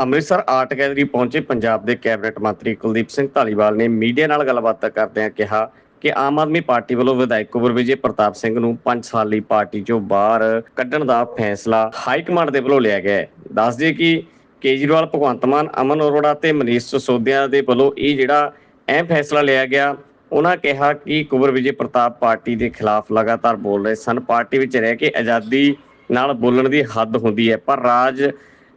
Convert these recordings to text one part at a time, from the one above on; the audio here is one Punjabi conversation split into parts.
ਅੰਮ੍ਰਿਤਸਰ ਆਰਟ ਗੈਲਰੀ ਪਹੁੰਚੇ ਪੰਜਾਬ ਦੇ ਕੈਬਨਿਟ ਮੰਤਰੀ ਕੁਲਦੀਪ ਸਿੰਘ ਧਾਲੀਵਾਲ ਨੇ ਮੀਡੀਆ ਨਾਲ ਗੱਲਬਾਤ ਕਰਦਿਆਂ ਕਿਹਾ ਕਿ ਆਮ ਆਦਮੀ ਪਾਰਟੀ ਵੱਲੋਂ ਵਿਧਾਇਕ ਕੁਵਰ ਵਿਜੇ ਪ੍ਰਤਾਪ ਸਿੰਘ ਨੂੰ 5 ਸਾਲ ਲਈ ਪਾਰਟੀ ਚੋਂ ਬਾਹਰ ਕੱਢਣ ਦਾ ਫੈਸਲਾ ਹਾਈ ਕਮਾਂਡ ਦੇ ਵੱਲੋਂ ਲਿਆ ਗਿਆ ਹੈ। ਦੱਸ ਦਈਏ ਕਿ ਕੇਜਰੀਵਾਲ, ਭਗਵੰਤ ਮਾਨ, ਅਮਨ ਅਰੋੜਾ ਤੇ ਮਨੀਸ਼ ਸਿਸੋਦੀਆ ਦੇ ਵੱਲੋਂ ਇਹ ਜਿਹੜਾ ਅਹਿਮ ਫੈਸਲਾ ਲਿਆ ਗਿਆ, ਉਹਨਾਂ ਕਿਹਾ ਕਿ ਕੁਵਰ ਵਿਜੇ ਪ੍ਰਤਾਪ ਪਾਰਟੀ ਦੇ ਖਿਲਾਫ ਲਗਾਤਾਰ ਬੋਲ ਰਹੇ ਸਨ। ਪਾਰਟੀ ਵਿੱਚ ਰਹਿ ਕੇ ਆਜ਼ਾਦੀ ਨਾਲ ਬੋਲਣ ਦੀ ਹੱਦ ਹੁੰਦੀ ਹੈ, ਪਰ ਰਾਜ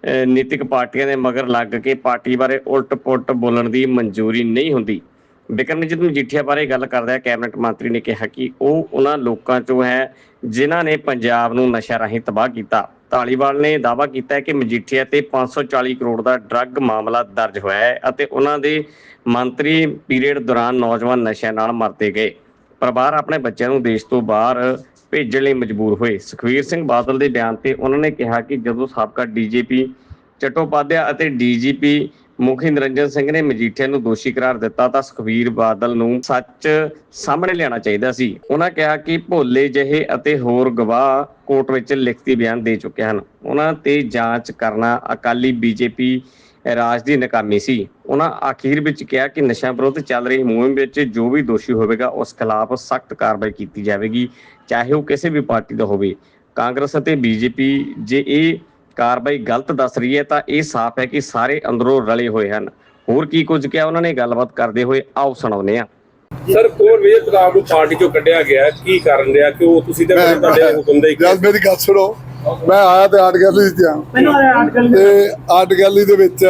ਨੀਤਿਕ ਪਾਰਟੀਆਂ ਦੇ ਮਗਰ ਲੱਗ ਕੇ ਪਾਰਟੀ ਬਾਰੇ ਉਲਟ-ਪੁਲਟ ਬੋਲਣ ਦੀ ਮਨਜ਼ੂਰੀ ਨਹੀਂ ਹੁੰਦੀ। ਬਿਕਰਮਜੀਤ ਮਜੀਠੀਆ ਬਾਰੇ ਗੱਲ ਕਰਦਿਆਂ ਕੈਬਨਿਟ ਮੰਤਰੀ ਨੇ ਕਿਹਾ ਕਿ ਉਹ ਉਹਨਾਂ ਲੋਕਾਂ ਚੋਂ ਹੈ ਜਿਨ੍ਹਾਂ ਨੇ ਪੰਜਾਬ ਨੂੰ ਨਸ਼ਾ ਰਾਹੀਂ ਤਬਾਹ ਕੀਤਾ। ਧਾਲੀਵਾਲ ਨੇ ਦਾਅਵਾ ਕੀਤਾ ਹੈ ਕਿ ਮਜੀਠੀਆ ਤੇ 540 ਕਰੋੜ ਦਾ ਡਰੱਗ ਮਾਮਲਾ ਦਰਜ ਹੋਇਆ ਹੈ ਅਤੇ ਉਹਨਾਂ ਦੇ ਮੰਤਰੀ ਪੀਰੀਅਡ ਦੌਰਾਨ ਨੌਜਵਾਨ ਨਸ਼ਿਆਂ ਨਾਲ ਮਰਦੇ ਗਏ। ਪਰਿਵਾਰ ਆਪਣੇ ਬੱਚਿਆਂ ਨੂੰ ਦੇਸ਼ ਤੋਂ ਬਾਹਰ ਭੇਜਣ ਲਈ ਮਜਬੂਰ ਹੋਏ। ਸੁਖਵੀਰ ਸਿੰਘ ਬਾਦਲ ਦੇ ਬਿਆਨ ਤੇ ਉਹਨਾਂ ਨੇ ਕਿਹਾ ਕਿ ਜਦੋਂ ਸਾਬਕਾ ਡੀਜੀਪੀ ਚਟੋਪਾਧਿਆ ਅਤੇ ਡੀਜੀਪੀ ਮੁਖੀ ਨਿਰੰਜਨ ਸਿੰਘ ਨੇ ਮਜੀਠੀਆ ਨੂੰ ਦੋਸ਼ੀ ਕਰਾਰ ਦਿੱਤਾ, ਤਾਂ ਸੁਖਵੀਰ ਬਾਦਲ ਨੂੰ ਸੱਚ ਸਾਹਮਣੇ ਲਿਆਉਣਾ ਚਾਹੀਦਾ ਸੀ। ਉਹਨਾਂ ਕਿਹਾ ਕਿ ਭੋਲੇ ਜਿਹੇ ਅਤੇ ਹੋਰ ਗਵਾਹ ਕੋਰਟ ਵਿੱਚ ਲਿਖਤੀ ਬਿਆਨ ਦੇ ਚੁੱਕੇ ਹਨ। ਉਹਨਾਂ ਤੇ ਜਾਂਚ ਕਰਨਾ ਅਕਾਲੀ ਬੀਜੇਪੀ ਰਾਜ ਦੀ ਨਾਕਾਮੀ ਸੀ। ਉਹਨਾਂ ਅਖੀਰ ਵਿੱਚ ਕਿਹਾ ਕਿ ਨਸ਼ਾ ਵਿਰੁੱਧ ਚੱਲ ਰਹੀ ਮੁਹਿੰਮ ਵਿੱਚ ਜੋ ਵੀ ਦੋਸ਼ੀ ਹੋਵੇਗਾ ਉਸ ਖਿਲਾਫ ਸਖਤ ਕਾਰਵਾਈ ਕੀਤੀ ਜਾਵੇਗੀ ਚਾਹੇ ਉਹ ਕਿਸੇ ਵੀ ਪਾਰਟੀ ਦਾ ਹੋਵੇ। ਕਾਂਗਰਸ ਅਤੇ ਬੀਜੇਪੀ ਜੇ ਇਹ ਕਾਰਵਾਈ ਗਲਤ ਦੱਸ ਰਹੀ ਹੈ ਤਾਂ ਇਹ ਸਾਫ਼ ਹੈ ਕਿ ਸਾਰੇ ਅੰਦਰੋਂ ਰਲੇ ਹੋਏ ਹਨ। ਹੋਰ ਕੀ ਕੁਝ ਕਿਹਾ ਉਹਨਾਂ ਨੇ? ਗੱਲਬਾਤ ਕਰਦੇ ਹੋਏ ਆਓ ਸੁਣਾਉਂਦੇ ਹਾਂ। ਸਰ ਕੋਰ ਵਿਜੇ ਪ੍ਰਤਾਪ ਨੂੰ ਪਾਰਟੀ ਚੋਂ ਕੱਢਿਆ ਗਿਆ। ਹੈ। ਕੀ ਕਾਰਨ ਰਿਹਾ? ਕਿ ਉਹ ਤੁਸੀਂ ਤੇ ਤੁਹਾਡੇ ਹੁਕਮ ਦੇ ਜਦ ਮੇਰੀ ਗੱਲ ਸੁਣੋ ਮੈਂ ਆਇਆ ਤੇ ਆਰਟ ਗੈਲਰੀ 'ਚ ਆ ਤੇ ਆਰਟ ਗੈਲਰੀ ਦੇ ਵਿੱਚ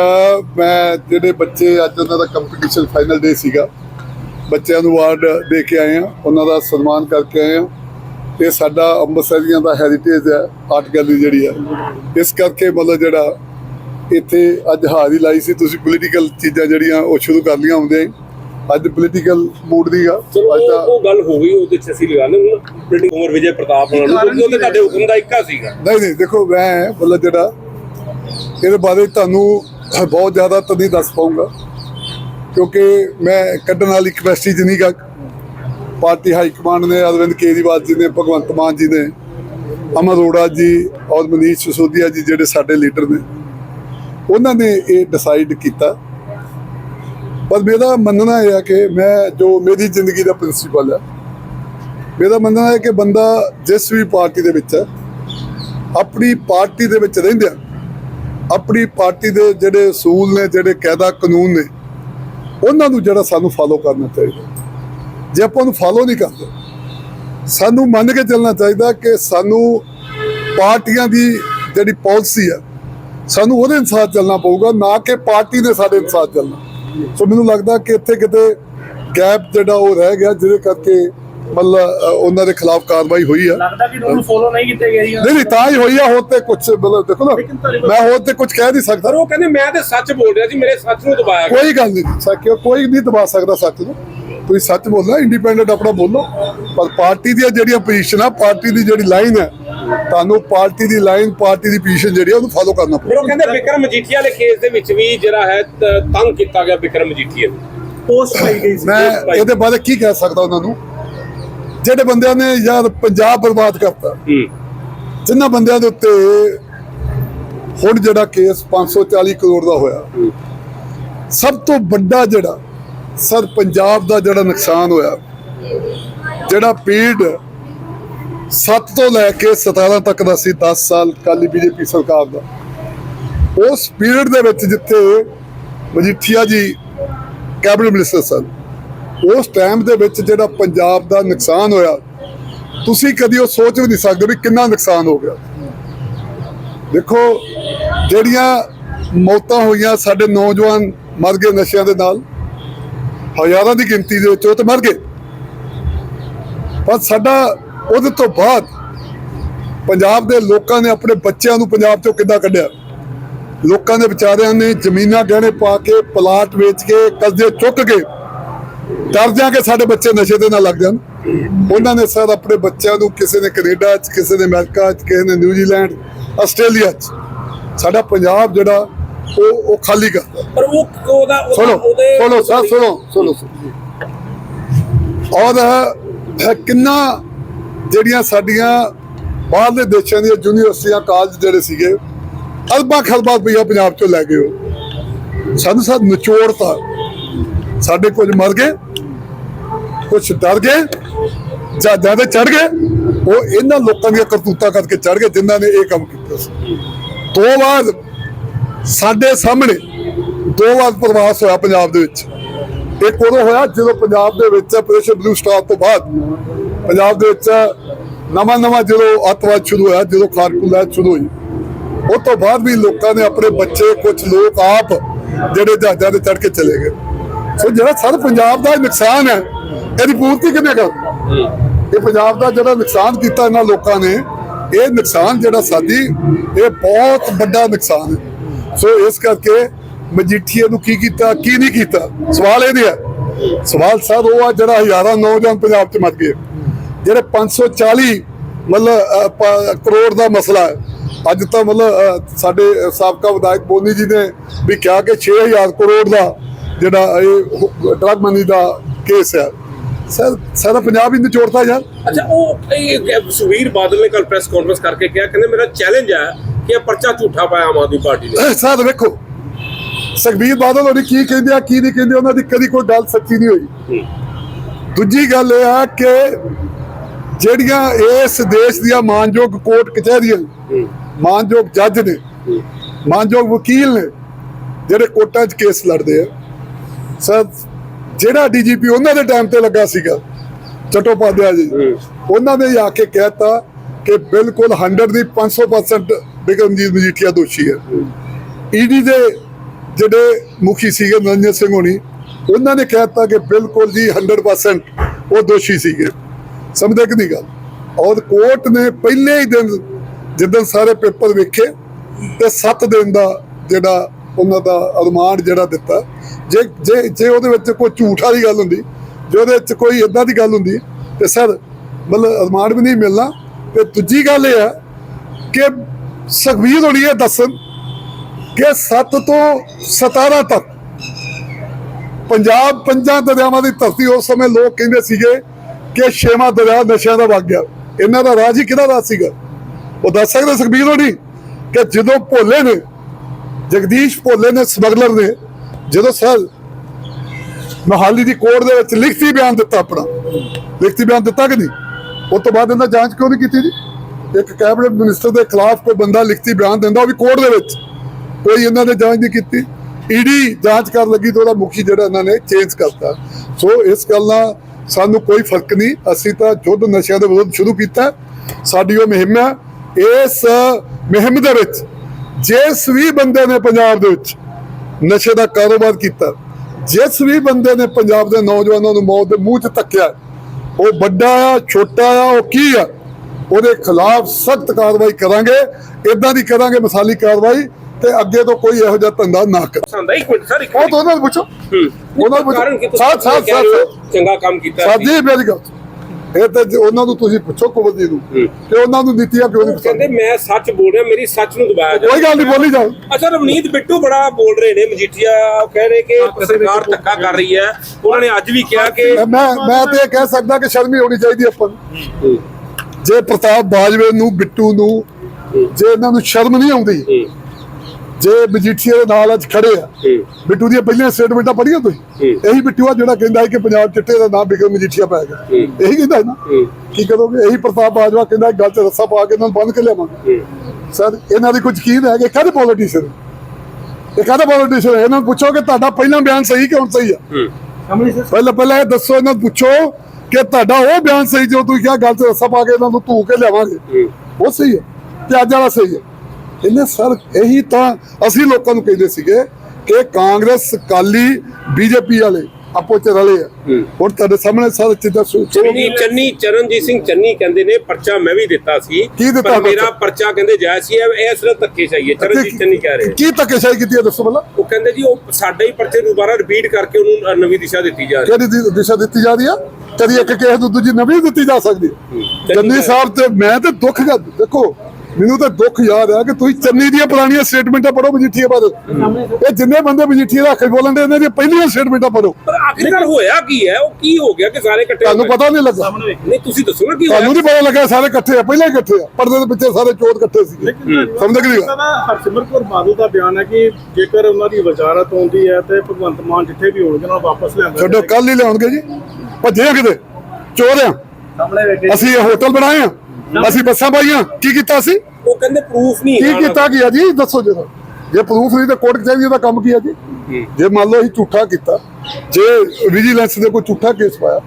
ਮੈਂ ਜਿਹੜੇ ਬੱਚੇ ਅੱਜ ਉਹਨਾਂ ਦਾ ਕੰਪੀਟੀਸ਼ਨ ਫਾਈਨਲ ਡੇ ਸੀਗਾ ਬੱਚਿਆਂ ਨੂੰ ਅਵਾਰਡ ਦੇ ਕੇ ਆਏ ਆ ਉਹਨਾਂ ਦਾ ਸਨਮਾਨ ਕਰਕੇ ਆਏ ਆ ਇਹ ਸਾਡਾ ਅੰਮ੍ਰਿਤਸਰੀਆਂ ਦਾ ਹੈਰੀਟੇਜ ਹੈ ਆਰਟ ਗੈਲਰੀ ਜਿਹੜੀ ਹੈ। ਇਸ ਕਰਕੇ ਮਤਲਬ ਜਿਹੜਾ ਇੱਥੇ ਅੱਜ ਹਾਜ਼ਰੀ ਲਾਈ ਸੀ ਤੁਸੀਂ ਪੋਲੀਟੀਕਲ ਚੀਜ਼ਾਂ ਜਿਹੜੀਆਂ ਉਹ ਸ਼ੁਰੂ ਕਰ ਲਈਆਂ ਹੁੰਦੇ। ਅੱਜ ਪੋਲੀਟੀਕਲ ਮੂਡ ਦੀ ਆ। ਚਲੋ ਅੱਜ ਉਹ- ਗੱਲ ਹੋ ਗਈ ਉਹਦੇ ਚ ਅਸੀਂ ਲਗਾ ਹੁਣ। ਬਿਲਡਿੰਗ ਕੋਰ ਵਿਜੇ ਪ੍ਰਤਾਪ ਨਾਲ ਕਿਉਂਕਿ ਉਹ ਤੇ ਤੁਹਾਡੇ ਹੁਕਮ ਦਾ ਇੱਕਾ ਸੀਗਾ। ਨਹੀਂ ਨਹੀਂ ਦੇਖੋ ਮੈਂ ਮਤਲਬ ਜਿਹੜਾ ਇਹਦੇ ਬਾਰੇ ਤੁਹਾਨੂੰ ਬਹੁਤ ਜ਼ਿਆਦਾ ਤਾਂ ਨਹੀਂ ਦੱਸ ਪਾਉਂਗਾ ਕਿਉਂਕਿ ਮੈਂ ਕੱਢਣ ਵਾਲੀ ਕਪੈਸਿਟੀ 'ਚ ਨਹੀਂ ਗਾ। ਪਾਰਟੀ ਹਾਈ ਕਮਾਂਡ ਨੇ ਅਰਵਿੰਦ ਕੇਜਰੀਵਾਲ ਜੀ ਨੇ ਭਗਵੰਤ ਮਾਨ ਜੀ ਨੇ ਅਮਰ ਅਰੋੜਾ ਜੀ ਔਰ ਮਨੀਸ਼ ਸਿਸੋਦੀਆ ਜੀ ਜਿਹੜੇ ਸਾਡੇ ਲੀਡਰ ਨੇ ਉਹਨਾਂ ਨੇ ਇਹ ਡਿਸਾਈਡ ਕੀਤਾ। ਪਰ ਮੇਰਾ ਮੰਨਣਾ ਇਹ ਹੈ ਕਿ ਮੈਂ ਜੋ ਮੇਰੀ ਜ਼ਿੰਦਗੀ ਦਾ ਪ੍ਰਿੰਸੀਪਲ ਹੈ ਮੇਰਾ ਮੰਨਣਾ ਹੈ ਕਿ ਬੰਦਾ ਜਿਸ ਵੀ ਪਾਰਟੀ ਦੇ ਵਿੱਚ ਹੈ ਆਪਣੀ ਪਾਰਟੀ ਦੇ ਵਿੱਚ ਰਹਿੰਦਿਆਂ ਆਪਣੀ ਪਾਰਟੀ ਦੇ ਜਿਹੜੇ ਅਸੂਲ ਨੇ, ਜਿਹੜੇ ਕਾਇਦਾ ਕਾਨੂੰਨ ਨੇ, ਉਹਨਾਂ ਨੂੰ ਜਿਹੜਾ ਸਾਨੂੰ ਫਾਲੋ ਕਰਨਾ ਚਾਹੀਦਾ। ਜੇ ਆਪਾਂ ਉਹਨੂੰ ਫਾਲੋ ਨਹੀਂ ਕਰਦੇ, ਸਾਨੂੰ ਮੰਨ ਕੇ ਚੱਲਣਾ ਚਾਹੀਦਾ ਕਿ ਸਾਨੂੰ ਪਾਰਟੀਆਂ ਦੀ ਜਿਹੜੀ ਪਾਲਿਸੀ ਆ, ਸਾਨੂੰ ਉਹਦੇ ਅਨੁਸਾਰ ਚੱਲਣਾ ਪਊਗਾ, ਨਾ ਕਿ ਪਾਰਟੀ ਦੇ ਸਾਡੇ ਅਨੁਸਾਰ ਚੱਲਣਾ। ਸੋ ਮੈਨੂੰ ਲੱਗਦਾ ਕਿ ਇੱਥੇ ਕਿਤੇ ਗੈਪ ਜਿਹੜਾ ਉਹ ਰਹਿ ਗਿਆ ਜਿਹਦੇ ਕਰਕੇ ਮਤਲਬ ਉਹਨਾਂ ਦੇ ਖਿਲਾਫ ਕਾਰਵਾਈ ਹੋਈ ਆ। ਲੱਗਦਾ ਕਿ ਰੂਲ ਫੋਲੋ ਨਹੀਂ ਕੀਤੇ ਗਏ ਨਹੀਂ ਨਹੀਂ ਤਾਂ ਹੀ ਹੋਈ ਆ ਹੋਰ ਤੇ ਕੁਝ ਮਤਲਬ ਦੇਖੋ ਨਾ ਮੈਂ ਹੋਰ ਤੇ ਕੁਝ ਕਹਿ ਨਹੀਂ ਸਕਦਾ। ਉਹ ਕਹਿੰਦੇ ਮੈਂ ਤੇ ਸੱਚ ਬੋਲ ਰਿਹਾ ਸੀ ਮੇਰੇ ਸੱਚ ਨੂੰ ਦਬਾਇਆ ਕੋਈ ਗੱਲ ਨਹੀਂ ਸਕਿਓ ਕੋਈ ਨਹੀਂ ਦਬਾ ਸਕਦਾ ਸੱਚ ਨੂੰ। ਤੁਸੀਂ ਸੱਚ ਬੋਲਣਾ ਇੰਡੀਪੈਂਡੈਂਟ ਆਪਣਾ ਬੋਲੋ। ਪਰ ਪਾਰਟੀ ਦੀਆਂ ਜਿਹੜੀਆਂ ਪੋਜੀਸ਼ਨ ਆ ਪਾਰਟੀ ਦੀ ਜਿਹੜੀ ਲਾਈਨ ਹੈ ਤੁਹਾਨੂੰ ਪਾਰਟੀ ਦੀ ਲਾਈਨ ਪਾਰਟੀ ਦੀ ਪੋਜੀਸ਼ਨ ਜਿਹੜੀ ਆ ਉਹਨੂੰ ਫਾਲੋ ਕਰਨਾ ਫਿਰ ਪਊਗਾ ਉਹ ਕਹਿੰਦੇ ਬਿਕਰਮ ਮਜੀਠੀਆ ਦੇ ਕੇਸ ਦੇ ਵਿੱਚ ਵੀ ਜਿਹੜਾ ਹੈ ਤੰਗ ਕੀਤਾ ਗਿਆ ਬਿਕਰਮ ਮਜੀਠੀਆ ਨੂੰ। ਪੋਸਟ ਪਾਈ ਗਈ ਸੀ। ਮੈਂ। ਇਹਦੇ ਬਾਰੇ ਕੀ ਕਹਿ ਸਕਦਾ ਉਹਨਾਂ ਨੂੰ? ਜਿਹੜੇ ਬੰਦਿਆਂ ਨੇ ਯਾਰ ਪੰਜਾਬ ਬਰਬਾਦ ਕਰਤਾ। ਹੂੰ। ਜਿਨ੍ਹਾਂ ਬੰਦਿਆਂ ਦੇ ਉੱਤੇ ਹੁਣ ਜਿਹੜਾ ਕੇਸ 540 ਕਰੋੜ ਦਾ ਹੋਇਆ। ਸਭ ਤੋਂ ਵੱਡਾ ਜਿਹੜਾ ਸਰ ਪੰਜਾਬ ਦਾ ਜਿਹੜਾ ਨੁਕਸਾਨ ਹੋਇਆ ਜਿਹੜਾ ਪੀੜ 7 ਤੋਂ ਲੈ ਕੇ 17 ਤੱਕ ਦਾ ਸੀ 10 ਸਾਲ ਕਾਲੀ ਬੀਜੇਪੀ ਸਰਕਾਰ ਦਾ। ਉਸ ਪੀਰੀਅਡ ਦੇ ਵਿੱਚ ਜਿੱਥੇ ਮਜੀਠੀਆ ਜੀ ਕੈਬਨਿਟ ਮਿਨਿਸਟਰ ਸਨ, ਉਸ ਟਾਈਮ ਦੇ ਵਿੱਚ ਜਿਹੜਾ ਪੰਜਾਬ ਦਾ ਨੁਕਸਾਨ ਹੋਇਆ, ਤੁਸੀਂ ਕਦੀ ਉਹ ਸੋਚ ਵੀ ਨਹੀਂ ਸਕਦੇ ਵੀ ਕਿੰਨਾ ਨੁਕਸਾਨ ਹੋ ਗਿਆ। ਦੇਖੋ, ਜਿਹੜੀਆਂ ਮੌਤਾਂ ਹੋਈਆਂ ਸਾਡੇ ਨੌਜਵਾਨ ਮਰ ਗਏ ਨਸ਼ਿਆਂ ਦੇ ਨਾਲ, ਹਜ਼ਾਰਾਂ ਦੀ ਗਿਣਤੀ ਦੇ ਵਿੱਚ ਉਹ ਤੇ ਮਰ ਗਏ। ਪਰ ਸਾਡਾ ਉਹਦੇ ਤੋਂ ਬਾਅਦ ਪੰਜਾਬ ਦੇ ਲੋਕਾਂ ਨੇ ਆਪਣੇ ਬੱਚਿਆਂ ਨੂੰ ਪੰਜਾਬ ਚੋਂ ਕਿੱਦਾਂ ਕੱਢਿਆ? ਲੋਕਾਂ ਦੇ ਵਿਚਾਰਿਆਂ ਨੇ ਜ਼ਮੀਨਾਂ ਗਹਿਣੇ ਪਾ ਕੇ ਪਲਾਟ ਵੇਚ ਕੇ ਕਰਜ਼ੇ ਚੁੱਕ ਕੇ ਡਰ ਜਾ ਕੇ ਸਾਡੇ ਬੱਚੇ ਨਸ਼ੇ ਦੇ ਨਾਲ ਲੱਗ ਜਾਣ। ਉਹਨਾਂ ਨੇ ਸਰ ਆਪਣੇ ਬੱਚਿਆਂ ਨੂੰ ਕਿਸੇ ਨੇ ਕੈਨੇਡਾ 'ਚ ਕਿਸੇ ਨੇ ਅਮਰੀਕਾ 'ਚ ਕਿਸੇ ਨੇ ਨਿਊਜ਼ੀਲੈਂਡ ਆਸਟ੍ਰੇਲੀਆ 'ਚ ਸਾਡਾ ਪੰਜਾਬ ਜਿਹੜਾ ਉਹ ਉਹ ਖਾਲੀ ਕਰਤਾ। ਪਰ ਉਹ ਉਹਦਾ ਸੁਣੋ ਸੁਣੋ ਸੁਣੋ ਸੁਣੋ। ਔਰ ਕਿੰਨਾ ਜਿਹੜੀਆਂ ਸਾਡੀਆਂ ਬਾਹਰਲੇ ਦੇਸ਼ਾਂ ਦੀਆਂ ਯੂਨੀਵਰਸਿਟੀਆਂ, ਕਾਲਜ ਜਿਹੜੇ ਸੀਗੇ ਅਰਬਾਂ ਖਰਬਾਂ ਰੁਪਈਆ ਪੰਜਾਬ ਚੋਂ ਲੈ ਗਏ ਹੋ ਸਾਨੂੰ ਸਭ ਨਿਚੋੜਤਾ ਸਾਡੇ ਕੁਝ ਮਰ ਗਏ, ਕੁਝ ਡਰ ਗਏ, ਜਾਂ ਜ਼ਿਆਦਾ ਚੜ ਗਏ, ਉਹ ਇਹਨਾਂ ਲੋਕਾਂ ਦੀਆਂ ਕਰਤੂਤਾਂ ਕਰਕੇ ਚੜ ਗਏ ਜਿਨ੍ਹਾਂ ਨੇ ਇਹ ਕੰਮ ਕੀਤਾ ਸੀ। ਤੋਂ ਬਾਅਦ ਸਾਡੇ ਸਾਹਮਣੇ ਦੋ ਵਾਰ ਪ੍ਰਵਾਸ ਹੋਇਆ ਪੰਜਾਬ ਦੇ ਵਿੱਚ। ਇੱਕ ਉਦੋਂ ਹੋਇਆ ਜਦੋਂ ਪੰਜਾਬ ਦੇ ਵਿੱਚ ਆਪਰੇਸ਼ਨ ਬਲੂ ਸਟਾਰ ਤੋਂ ਬਾਅਦ ਪੰਜਾਬ ਦੇ ਵਿੱਚ ਨਵਾਂ ਨਵਾਂ ਜਦੋਂ ਅੱਤਵਾਦ ਸ਼ੁਰੂ ਹੋਇਆ, ਜਦੋਂ ਖਾਰਕੂ ਸ਼ੁਰੂ ਹੋਈ ਉਹ ਤੋਂ ਬਾਅਦ ਵੀ ਲੋਕਾਂ ਨੇ ਆਪਣੇ ਬੱਚੇ ਕੁਝ ਲੋਕ ਆਪ ਜਿਹੜੇ ਜਹਾਜ਼ਾਂ ਤੇ ਚੜ ਕੇ ਚਲੇ ਗਏ। ਸੋ ਜਿਹੜਾ ਸਾਰਾ ਪੰਜਾਬ ਦਾ ਨੁਕਸਾਨ ਹੈ, ਇਹਦੀ ਪੂਰਤੀ ਕਿਵੇਂ ਕਰ? ਇਹ ਪੰਜਾਬ ਦਾ ਜਿਹੜਾ ਨੁਕਸਾਨ ਕੀਤਾ ਇਹਨਾਂ ਲੋਕਾਂ ਨੇ, ਇਹ ਨੁਕਸਾਨ ਜਿਹੜਾ ਸਾਡੀ, ਇਹ ਬਹੁਤ ਵੱਡਾ ਨੁਕਸਾਨ ਹੈ। ਸੋ ਇਸ ਕਰਕੇ ਮਜੀਠੀਏ ਨੂੰ ਕੀ ਕੀਤਾ ਕੀ ਨਹੀਂ ਕੀਤਾ? ਸਵਾਲ ਇਹ ਨਹੀਂ ਹੈ ਸਵਾਲ ਸਰ ਉਹ ਆ ਜਿਹੜਾ ਹਜ਼ਾਰਾਂ ਨੌਜਵਾਨ ਪੰਜਾਬ 'ਚ ਮਰ ਗਏ। ਜਿਹੜੇ 540 ਮਤਲਬ ਕਰੋੜ ਦਾ ਮਸਲਾ ਹੈ। ਅੱਜ ਤਾਂ ਮਤਲਬ ਸਾਡੇ ਸਾਬਕਾ ਵਿਧਾਇਕ ਬੋਨੀ ਜੀ ਨੇ ਵੀ ਕਿਹਾ ਕਿ 6000 ਕਰੋੜ ਦਾ ਜਿਹੜਾ ਇਹ ਡਰਗ ਮਨੀ ਦਾ ਕੇਸ ਹੈ। ਸਰ ਸਾਰਾ ਪੰਜਾਬ ਹੀ ਨਿਚੋੜਤਾ ਯਾਰ। ਅੱਛਾ ਉਹ ਇਹ ਸੁਵੀਰ ਬਾਦਲ ਨੇ ਕੱਲ ਪ੍ਰੈਸ ਕਾਨਫਰੰਸ ਕਰਕੇ ਕਿਹਾ ਕਹਿੰਦੇ ਮੇਰਾ ਚੈਲੰਜ ਹੈ ਕਿ ਇਹ ਪਰਚਾ ਝੂਠਾ ਪਾਇਆ ਆਮ ਆਦਮੀ ਪਾਰਟੀ ਨੇ। ਸਰ ਵੇਖੋ ਸੁਖਬੀਰ ਬਾਦਲ ਹੋਣੀ ਕੀ ਕਹਿੰਦੇ ਆ ਕੀ ਨਹੀਂ ਕਹਿੰਦੇ ਉਹਨਾਂ ਦੀ ਕਦੀ ਕੋਈ ਗੱਲ ਸੱਚੀ ਨਹੀਂ ਹੋਈ। ਦੂਜੀ ਗੱਲ ਇਹ ਆ ਕਿ ਜਿਹੜੀਆਂ ਇਸ ਦੇਸ਼ ਦੀਆਂ ਮਾਨਯੋਗ ਕੋਰਟ ਕਚਹਿਰੀਆਂ ਮਾਨਯੋਗ ਜੱਜ ਨੇ ਮਾਨਯੋਗ ਵਕੀਲ ਨੇ ਜਿਹੜੇ ਕੋਰਟਾਂ 'ਚ ਕੇਸ ਲੜਦੇ ਆ ਸਰ ਜਿਹੜਾ ਡੀਜੀਪੀ ਉਹਨਾਂ ਦੇ ਟਾਈਮ ਤੇ ਲੱਗਾ ਸੀਗਾ ਚਟੋਪਾਧਿਆ ਜੀ ਉਹਨਾਂ ਨੇ ਆ ਕੇ ਕਹਿਤਾ ਕਿ ਬਿਲਕੁਲ 100 ਦੀ 500% ਬਿਕਰਮਜੀਤ ਮਜੀਠੀਆ ਦੋਸ਼ੀ ਹੈ। ਈਡੀ ਦੇ ਜਿਹੜੇ ਮੁਖੀ ਸੀਗੇ ਨਰਿੰਦਰ ਸਿੰਘ ਹੋਣੀ, ਉਹਨਾਂ ਨੇ ਕਹਿਤਾ ਕਿ ਬਿਲਕੁਲ ਜੀ 100% ਉਹ ਦੋਸ਼ੀ ਸੀਗੇ। ਸਮਝਦੇ ਕਿ ਨਹੀਂ ਗੱਲ? ਔਰ ਕੋਰਟ ਨੇ ਪਹਿਲੇ ਹੀ ਦਿਨ ਜਿੱਦਣ ਸਾਰੇ ਪੇਪਰ ਵੇਖੇ, ਤੇ 7 ਦਿਨ ਦਾ ਜਿਹੜਾ ਉਹਨਾਂ ਦਾ ਅਰਮਾਨ ਜਿਹੜਾ ਦਿੱਤਾ, ਜੇ ਜੇ ਜੇ ਉਹਦੇ ਵਿੱਚ ਕੋਈ ਝੂਠ ਵਾਲੀ ਗੱਲ ਹੁੰਦੀ, ਜੇ ਉਹਦੇ ਵਿੱਚ ਕੋਈ ਇਦਾਂ ਦੀ ਗੱਲ ਹੁੰਦੀ, ਤੇ ਸਰ, ਮਤਲਬ ਅਰਮਾਨ ਵੀ ਨਹੀਂ ਮਿਲਣਾ, ਤੇ ਦੂਜੀ ਗੱਲ ਇਹ ਹੈ ਕਿ ਸੁਖਬੀਰ ਹੋਣੀ ਇਹ ਦੱਸਣ ਕਿ 7 ਤੋਂ 17 ਤੱਕ ਪੰਜਾਬ ਪੰਜਾਂ ਦਰਿਆਵਾਂ ਦੀ ਧਰਤੀ ਉਸ ਸਮੇਂ ਲੋਕ ਕਹਿੰਦੇ ਸੀਗੇ ਕਿ ਛੇਵਾਂ ਦਰਿਆ ਨਸ਼ਿਆਂ ਦਾ ਵਗ ਗਿਆ। ਇਹਨਾਂ ਦਾ ਰਾਜ ਹੀ ਕਿਹਦਾ ਰਾਜ ਸੀਗਾ? ਉਹ ਦੱਸ ਸਕਦੇ ਸੁਖਬੀਰ ਹੋਣੀ ਕਿ ਜਦੋਂ ਭੋਲੇ ਨੇ, ਜਗਦੀਸ਼ ਭੋਲੇ ਨੇ ਸਮਗਲਰ ਨੇ, ਜਦੋਂ ਸਰ ਮਹਾਲੀ ਦੀ ਕੋਰਟ ਦੇ ਵਿੱਚ ਲਿਖਤੀ ਬਿਆਨ ਦਿੱਤਾ ਆਪਣਾ। ਲਿਖਤੀ ਬਿਆਨ ਦਿੱਤਾ ਕਿ ਨਹੀਂ? ਉਸ ਤੋਂ ਬਾਅਦ ਇਹਨਾਂ ਜਾਂਚ ਕਿਉਂ ਨਹੀਂ ਕੀਤੀ ਜੀ? ਇੱਕ ਕੈਬਨਿਟ ਮਿਨਿਸਟਰ ਦੇ ਖਿਲਾਫ ਕੋਈ ਬੰਦਾ ਲਿਖਤੀ ਬਿਆਨ ਦਿੰਦਾ ਉਹ ਵੀ ਕੋਰਟ ਦੇ ਵਿੱਚ। ਕੋਈ ਇਹਨਾਂ ਨੇ ਜਾਂਚ ਨਹੀਂ ਕੀਤੀ। ਈਡੀ ਜਾਂਚ ਕਰਨ ਲੱਗੀ ਤੇ ਉਹਦਾ ਮੁਖੀ ਜਿਹੜਾ ਇਹਨਾਂ ਨੇ ਚੇਂਜ ਕਰਤਾ। ਸੋ ਇਸ ਗੱਲ ਨਾਲ ਸਾਨੂੰ ਕੋਈ ਫ਼ਰਕ ਨਹੀਂ। ਅਸੀਂ ਤਾਂ ਯੁੱਧ ਨਸ਼ਿਆਂ ਦੇ ਵਿਰੁੱਧ ਸ਼ੁਰੂ ਕੀਤਾ। ਸਾਡੀ ਉਹ ਮੁਹਿੰਮ ਹੈ ਇਸ ਮੁਹਿੰਮ ਦੇ ਵਿੱਚ ਜਿਸ ਵੀ ਬੰਦੇ ਨੇ ਪੰਜਾਬ ਦੇ ਵਿੱਚ ਨਸ਼ੇ ਦਾ ਕਾਰੋਬਾਰ ਕੀਤਾ, ਜਿਸ ਵੀ ਬੰਦੇ ਨੇ ਪੰਜਾਬ ਦੇ ਨੌਜਵਾਨਾਂ ਨੂੰ ਮੌਤ ਦੇ ਮੂੰਹ 'ਚ ਧੱਕਿਆ, ਉਹ ਵੱਡਾ ਆ, ਛੋਟਾ ਆ, ਉਹ ਕੀ ਆ, ਉਹਦੇ ਖਿਲਾਫ ਸਖਤ ਕਾਰਵਾਈ ਕਰਾਂਗੇ। ਇਦਾਂ ਦੀ ਕਰਾਂਗੇ, ਮਿਸਾਲੀ ਕਾਰਵਾਈ। ਤੇ ਅੱਗੇ ਤੋਂ ਕੋਈ ਇਹੋ ਜਿਹਾ ਧੰਦਾ ਨਾ ਕਰੇ। ਇੱਕ ਮਿੰਟ ਸਰ ਇੱਕ ਉਹ ਤਾਂ ਉਹਨਾਂ ਨੂੰ ਪੁੱਛੋ। ਉਹਨਾਂ ਨੂੰ ਕਾਰਨ ਕੀ ਪੁੱਛੋ ਤੁਸੀਂ ਸਾਥ ਸਾਥ ਕਹਿ ਰਹੇ ਹੋ, ਸਾਥ। ਚੰਗਾ ਕੰਮ ਕੀਤਾ ਸੀ। ਸਾਡੀ ਮੇਰੀ ਗੱਲ ਇਹ ਤਾਂ ਜੇ ਉਹਨਾਂ ਨੂੰ ਤੁਸੀਂ ਪੁੱਛੋ ਕੁਬਦੀ ਨੂੰ ਕਿ ਉਹਨਾਂ ਨੂੰ ਨੀਤੀਆਂ ਕਿਉਂ ਨਹੀਂ ਉਹ ਕਹਿੰਦੇ ਮੈਂ ਸੱਚ ਬੋਲ ਰਿਹਾ ਮੇਰੀ ਸੱਚ ਨੂੰ ਦਬਾਇਆ ਜਾ ਕੋਈ ਗੱਲ ਨਹੀਂ ਬੋਲੀ ਜਾਓ। ਅੱਛਾ ਰਵਨੀਤ ਬਿੱਟੂ ਬੜਾ ਬੋਲ ਰਹੇ ਨੇ ਮਜੀਠੀਆ ਉਹ ਕਹਿ ਰਹੇ ਕਿ ਸਰਕਾਰ ਧੱਕਾ ਕਰ ਰਹੀ ਹੈ। ਉਹਨਾਂ ਨੇ ਅੱਜ ਵੀ ਕਿਹਾ ਕਿ ਮੈਂ ਮੈਂ ਤੇ ਇਹ ਕਹਿ ਸਕਦਾ ਕਿ ਸ਼ਰਮੀ ਹੋਣੀ ਚਾਹੀਦੀ ਆਪਾਂ ਨੂੰ। ਜੇ ਪ੍ਰਤਾਪ ਬਾਜਵੇ ਨੂੰ ਬਿੱਟੂ ਨੂੰ ਜੇ ਇਹਨਾਂ ਨੂੰ ਸ਼ਰਮ ਨਹੀਂ ਆਉਂਦੀ ਜੇ ਮਜੀਠੀਆ ਦੇ ਨਾਲ ਅੱਜ ਖੜੇ ਆ ਬਿੱਟੂ ਦੀਆਂ ਪਹਿਲੀਆਂ ਸਟੇਟਮੈਂਟਾਂ ਪੜ੍ਹੀਆਂ ਤੁਸੀਂ? ਇਹੀ ਬਿੱਟੂ ਆ ਜਿਹੜਾ ਕਹਿੰਦਾ ਹੈ ਕਿ ਪੰਜਾਬ ਚਿੱਟੇ ਦਾ ਨਾਮ ਬਿਕਰਮ ਮਜੀਠੀਆ ਪੈ ਗਿਆ। ਇਹੀ ਕਹਿੰਦਾ ਹੈ ਨਾ? ਕੀ ਕਰੋਗੇ? ਇਹੀ ਪ੍ਰਤਾਪ ਬਾਜਵਾ ਕਹਿੰਦਾ ਗੱਲ ਚ ਰੱਸਾ ਪਾ ਕੇ ਇਹਨਾਂ ਨੂੰ ਬੰਦ ਕੇ ਲਿਆਵਾਂਗੇ। ਸਰ ਇਹਨਾਂ ਦੀ ਕੁਝ ਯਕੀਨ ਹੈ ਕਿ ਕਾਹਦੇ ਪੋਲੀਟੀਸ਼ੀਅਨ ਇਹ ਕਾਹਦੇ ਪੋਲੀਟੀਸ਼ੀਅਨ ਇਹਨਾਂ ਨੂੰ ਪੁੱਛੋ ਕਿ ਤੁਹਾਡਾ ਪਹਿਲਾਂ ਬਿਆਨ ਸਹੀ ਕਿ ਹੁਣ ਸਹੀ ਆ? ਪਹਿਲਾਂ ਪਹਿਲਾਂ ਇਹ ਦੱਸੋ ਇਹਨਾਂ ਨੂੰ ਪੁੱਛੋ ਕਿ ਤੁਹਾਡਾ ਉਹ ਬਿਆਨ ਸਹੀ ਜੋ ਤੁਸੀਂ ਕਿਹਾ ਗੱਲ ਰੱਸਾ ਪਾ ਕੇ ਇਹਨਾਂ ਨੂੰ ਧੂ ਕੇ ਲਿਆਵਾਂਗੇ। ਉਹ ਸਹੀ ਹੈ ਤੇ ਅੱਜ ਵਾਲਾ ਸਹੀ ਹੈ ਇਹਨੇ ਸਰ ਇਹੀ ਤਾਂ ਅਸੀਂ ਲੋਕਾਂ ਨੂੰ ਕਹਿੰਦੇ ਸੀਗੇ ਕਿ ਕਾਂਗਰਸ ਕਾਲੀ ਬੀਜੇਪੀ ਵਾਲੇ ਆਪੋ ਚ ਰਲੇ ਆ। ਹੁਣ ਤੁਹਾਡੇ ਸਾਹਮਣੇ ਸਰ ਚੀਜ਼ਾਂ ਚੰਨੀ ਚੰਨੀ ਚਰਨਜੀਤ ਸਿੰਘ ਚੰਨੀ ਕਹਿੰਦੇ ਨੇ ਪਰਚਾ ਮੈਂ ਵੀ ਦਿੱਤਾ ਸੀ ਕੀ ਦਿੱਤਾ ਮੇਰਾ ਪਰਚਾ? ਕਹਿੰਦੇ ਜਾਇਜ਼ ਸੀ ਇਹ ਸਿਰਫ ਧੱਕੇ ਚਾਹੀਏ ਚਰਨਜੀਤ ਚੰਨੀ ਕਹਿ ਰਹੇ ਕੀ ਧੱਕੇਸ਼ਾਹੀ ਕੀਤੀ ਹੈ ਦੱਸੋ ਪਹਿਲਾਂ। ਉਹ ਕਹਿੰਦੇ ਜੀ ਉਹ ਸਾਡੇ ਹੀ ਪਰਚੇ ਨੂੰ ਦੁਬਾਰਾ ਰਿਪੀਟ ਕਰਕੇ ਉਹਨੂੰ ਨਵੀਂ ਦਿਸ਼ਾ ਦਿੱਤੀ ਜਾ ਰਹੀ ਕਿਹੜੀ ਦਿ- ਦਿਸ਼ਾ ਦਿੱਤੀ ਜਾ ਰਹੀ ਆ? ਕਦੀ ਇੱਕ ਕੇਸ ਨੂੰ ਦੂਜੀ ਨਵੀਂ ਦਿੱਤੀ ਜਾ ਸਕਦੀ ਹੈ। ਚੰਨੀ ਸਾਹਿਬ ਤੇ ਮੈਂ ਤੇ ਦੁੱਖ ਦੇਖੋ ਮੈਨੂੰ ਤਾਂ ਦੁੱਖ ਯਾਦ ਆ ਕਿ ਤੁਸੀਂ ਚੰਨੀ ਦੀਆਂ ਪੁਰਾਣੀਆਂ ਸਟੇਟਮੈਂਟਾਂ ਪੜੋ ਮਜੀਠੀਆ ਬਾਰੇ ਇਹ ਜਿੰਨੇ ਬੰਦੇ ਮਜੀਠੀਆ ਦਾ ਹੱਕ ਬੋਲਣ ਦੇ ਇਹਨਾਂ ਦੀਆਂ ਪਹਿਲੀਆਂ ਸਟੇਟਮੈਂਟਾਂ ਪੜੋ ਪਰ ਆਖਿਰਕਾਰ ਹੋਇਆ ਕੀ ਹੈ? ਉਹ ਕੀ ਹੋ ਗਿਆ ਕਿ ਸਾਰੇ ਇਕੱਠੇ ਤੁਹਾਨੂੰ? ਪਤਾ ਨਹੀਂ ਲੱਗਾ। ਨਹੀਂ ਤੁਸੀਂ ਦੱਸੋ ਨਾ ਕੀ ਹੋਇਆ? ਤੁਹਾਨੂੰ ਨਹੀਂ ਪਤਾ ਲੱਗਾ ਸਾਰੇ ਇਕੱਠੇ ਆ ਪਹਿਲਾਂ ਹੀ ਇਕੱਠੇ ਆ। ਪਰਦੇ ਦੇ ਪਿੱਛੇ ਸਾਰੇ ਚੋਟ ਇਕੱਠੇ ਸੀ। ਸਮਝ ਗਏ? ਹਰਸਿਮਰਤ ਕੌਰ ਬਾਦਲ ਦਾ ਬਿਆਨ ਹੈ ਕਿ ਜੇਕਰ ਉਹਨਾਂ ਦੀ ਵਜ਼ਾਰਤ ਆਉਂਦੀ ਹੈ ਤੇ ਭਗਵੰਤ ਮਾਨ ਜਿੱਥੇ ਵੀ ਹੋਣਗੇ ਨੂੰ ਵਾਪਸ ਲਿਆਂਦਾ ਛੱਡੋ ਕੱਲ ਹੀ ਲਿਆਉਣਗੇ ਜੀ। ਭੱਜੇ ਆ ਕਿਤੇ? ਚੋਰ ਆ? ਸਾਹਮਣੇ ਵੇਖੇ ਅਸੀਂ ਇਹ ਹੋਟਲ ਬਣਾਏ ਆ। ਅਸੀਂ ਬੱਸਾਂ ਪਾਈਆਂ। ਕੀ ਕੀਤਾ ਸੀ ਉਹ ਕਹਿੰਦੇ ਪ੍ਰੂਫ ਨਹੀਂ ਕੀ ਕੀਤਾ ਗਿਆ ਜੀ? ਦੱਸੋ ਜਰਾ ਜੇ ਪ੍ਰੂਫ ਨਹੀਂ ਤਾਂ ਕੋਰਟ ਕਚਹਿਰੀ ਦਾ ਕੰਮ ਕੀ ਆ ਜੀ? ਜੇ। ਮੰਨ ਲਓ ਅਸੀਂ ਝੂਠਾ ਕੀਤਾ ਜੇ ਵਿਜੀਲੈਂਸ ਦੇ ਕੋਈ ਝੂਠਾ ਕੇਸ ਪਾਇਆ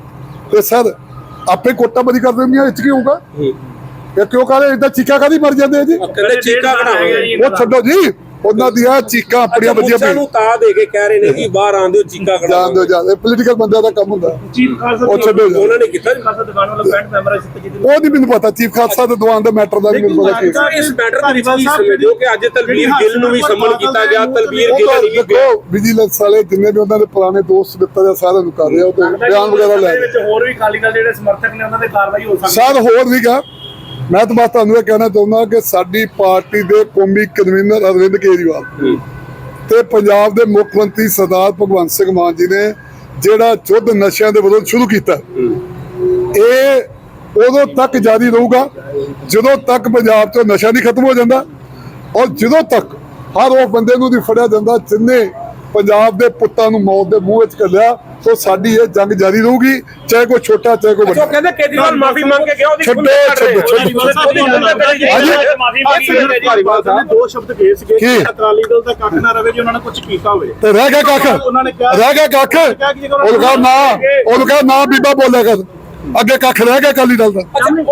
ਤੇ ਸਰ ਆਪੇ ਕੋਟਾ ਬਰੀ ਕਰ ਦਿੰਦੀਆਂ 'ਚ ਕੀ ਹੋਊਗਾ? ਇਹ ਕਿਉਂ ਕਹਦੇ ਇਦਾਂ ਚੀਕਾ ਕਾਦੀ ਮਰ ਜਾਂਦੇ ਆ ਜੀ? ਉਹ ਛੱਡੋ ਜੀ। ਉਹਨਾਂ ਦੀਆਂ ਚੀਕਾਂ ਆਪਣੀਆਂ ਵਧੀਆ ਬੱਚਿਆਂ ਨੂੰ ਤਾਂ ਦੇ ਕੇ ਕਹਿ ਰਹੇ ਨੇ ਕਿ ਬਾਹਰ ਆਂਦੇ ਹੋ ਚੀਕਾ ਜਾਣ ਕਢਾਵਾਂਗੇ ਦਿਓ। ਜਾਣ ਪੋਲੀਟੀਕਲ ਬੰਦਿਆਂ ਦਾ ਕੰਮ ਹੁੰਦਾ। ਚੀਫ ਖਾਲਸਾ ਉਹ ਛੱਡੋ ਜੀ। ਉਹਨਾਂ ਨੇ ਕੀਤਾ ਜੀ। ਖਾਲਸਾ ਦੁਕਾਨ ਵਾਲਾ ਬੈਂਡ ਮੈਂਬਰ ਹੈ ਸਿੱਧੂ ਜੀ ਉਹ ਨਹੀਂ ਮੈਨੂੰ ਪਤਾ ਚੀਫ ਖਾਲਸਾ ਦੇ ਦੀਵਾਨ ਦੇ ਮੈਟਰ ਦਾ ਨਹੀਂ ਮੈਨੂੰ ਪਤਾ ਕੀ ਇਸ ਮੈਟਰ ਦੇ ਵਿੱਚ ਕੀ ਸਮਝਦੇ ਹੋ ਕਿ ਅੱਜ ਤਲਵੀਰ ਗਿੱਲ ਨੂੰ ਵੀ ਸੰਮਨ ਕੀਤਾ ਗਿਆ ਤਲਵੀਰ ਗਿੱਲ ਵੀ ਦੇਖੋ ਵਿਜੀਲੈਂਸ ਵਾਲੇ ਜਿੰਨੇ ਵੀ ਉਹਨਾਂ ਦੇ ਪੁਰਾਣੇ ਦੋਸਤ ਮਿੱਤਰ ਆ ਸਾਰਿਆਂ ਨੂੰ ਕਰ ਰਹੇ ਉਹ ਤੇ ਬਿਆਨ ਵਗੈਰਾ ਲੈ ਵਿੱਚ ਹੋਰ ਵੀ ਦਲ ਦੇ ਜਿਹੜੇ ਸਮਰਥਕ ਨੇ ਉਹਨਾਂ ਤੇ ਕਾਰਵਾਈ ਹੋ ਸਕਦੀ ਸ਼ਾਇਦ ਹੋਰ ਵੀ ਗਾ। ਮੈਂ ਤਾਂ ਬਸ ਤੁਹਾਨੂੰ ਇਹ ਕਹਿਣਾ ਚਾਹੁੰਦਾ ਕਿ ਸਾਡੀ ਪਾਰਟੀ ਦੇ ਕੌਮੀ ਕਨਵੀਨਰ ਅਰਵਿੰਦ ਕੇਜਰੀਵਾਲ ਤੇ ਪੰਜਾਬ ਦੇ ਮੁੱਖ ਮੰਤਰੀ ਸਰਦਾਰ ਭਗਵੰਤ ਸਿੰਘ ਮਾਨ ਜੀ ਨੇ ਜਿਹੜਾ ਯੁੱਧ ਨਸ਼ਿਆਂ ਦੇ ਵਿਰੁੱਧ ਸ਼ੁਰੂ ਕੀਤਾ। ਇਹ ਉਦੋਂ ਤੱਕ ਜਾਰੀ ਰਹੂਗਾ, ਜਦੋਂ ਤੱਕ ਪੰਜਾਬ 'ਚੋਂ ਨਸ਼ਾ ਨਹੀਂ ਖਤਮ ਹੋ ਜਾਂਦਾ ਔਰ ਜਦੋਂ ਤੱਕ ਹਰ ਉਹ ਬੰਦੇ ਨੂੰ ਨਹੀਂ ਫੜਿਆ ਜਾਂਦਾ ਜਿੰਨੇ ਪੰਜਾਬ ਦੇ ਪੁੱਤਾਂ ਨੂੰ ਮੌਤ ਦੇ ਮੂੰਹ ਵਿੱਚ ਘੱਲਿਆ ਸੋ ਸਾਡੀ ਇਹ ਜੰਗ ਜਾਰੀ ਰਹੂਗੀ ਚਾਹੇ ਕੋਈ ਛੋਟਾ ਚਾਹੇ ਕੋਈ ਉਹ ਵੱਡਾ ਕਹਿੰਦੇ ਕੇਜਰੀਵਾਲ ਮਾਫੀ ਮੰਗ ਕੇ ਗਿਆ ਉਹਦੀ ਛੱਡੋ, ਛੱਡੋ, ਦੋ ਸ਼ਬਦ ਕਹੇ ਸੀਗੇ ਕੀ? ਅਕਾਲੀ ਦਲ ਦਾ ਕੱਖ ਨਾ ਰਵੇ ਜੇ ਉਹਨਾਂ ਨੇ ਕੁਝ ਕੀਤਾ ਹੋਵੇ। ਤੇ ਰਹਿ ਗਿਆ ਕੱਖ ਉਹਨਾਂ ਨੇ ਕਿਹਾ ਰਹਿ ਗਿਆ ਕੱਖ। ਕਿਹਾ ਕਿ ਜਦੋਂ ਉਹ ਕਹਾ ਨਾ ਉਹ ਕਹਾ ਨਾ ਬੀਬਾ ਬੋਲਿਆ ਕਰ। ਅੱਗੇ ਕੱਖ ਰਹਿ ਗਿਆ ਕਾਲੀ ਦਲ ਦਾ।